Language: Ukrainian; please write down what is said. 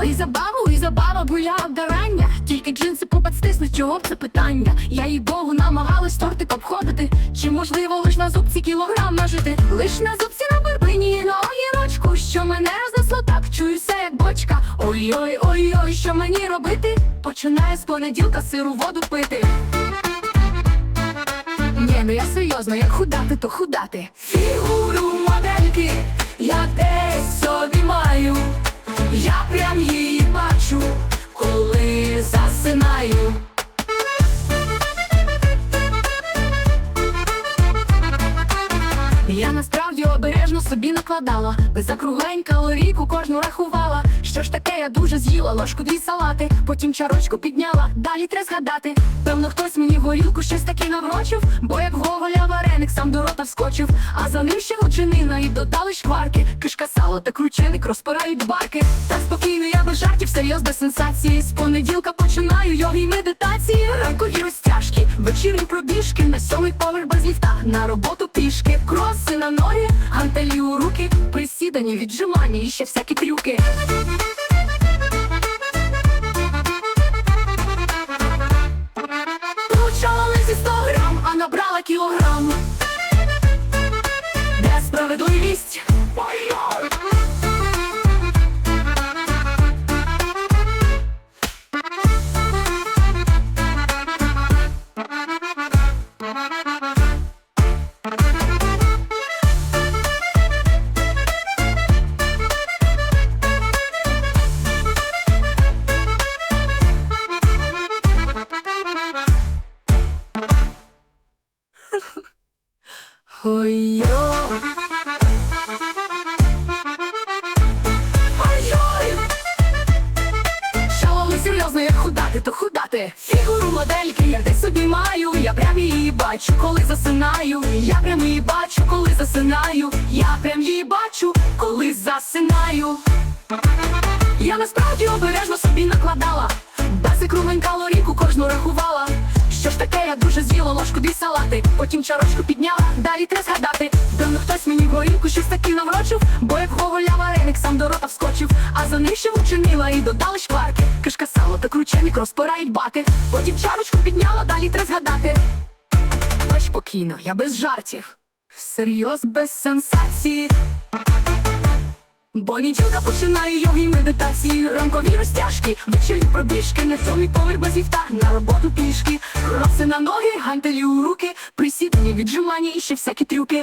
Ой, забаву, і забава буля обдарання. Тільки джинси попад стиснуть, чого б це питання. Я їй богу намагалась тортик обходити. Чи можливо лиш на зубці кілограм нажити? Лиш на зубці на барбині на огірочку, що мене рознесло так, чуюся, як бочка. Ой-ой, ой-ой, що мені робити? Починає з понеділка сиру воду пити. Ні, ну я серйозно, як худати, то худати. Фігуру модельки Я обережно собі накладала, без округлень калорійку кожну рахувала. Що ж таке, я дуже з'їла ложку дві салати, потім чарочку підняла, далі треба згадати. Певно, хтось мені горілку щось таке наврочив, бо як гоголя вареник сам до рота вскочив, а за ним ще лучинина і додали шкварки. Кишка сало та крученик розпирають барки. Так спокійно, я без жартів, серйоз без сенсації. З понеділка починаю йоги й медитації. Ранкові розтяжки, вечірні пробіжки, на сьомий поверх без ліфта, на роботу пішки, кроси на ноги, гантелі у руки, присідання, віджимання і ще всякі трюки. Почала лише 100 грам, а набрала кілограм. Де справедливість? Ой-ой. Ой-ой. Шалали серйозно, як худати, то худати. Фігуру модельки я десь собі маю. Я прям її бачу, коли засинаю. Я прям її бачу, коли засинаю. Я прям її бачу, коли засинаю. Я насправді обережно собі накладала. Без ікрувень калорійку кожну рахувала. Що ж таке, я дуже з'їла ложку дві салати, потім чарочку підняла, далі треба згадати. Давно хтось мені горілку щось таки наврочив, бо як гоголя вареник сам до рота вскочив, а за ним ще вчинила і додали шкварки. Кишка сало та крученик розпирають баки. Потім чарочку підняла, далі треба згадати. Лиш спокійно, я без жартів. Серйоз без сенсації. Бо нічого починає йоги медитації, ранкові розтяжки, вечірні пробіжки, на сьомий поверх без ліфта, на роботу пішки, роси на ноги, гантелі у руки, присідання, віджимання і ще всякі трюки.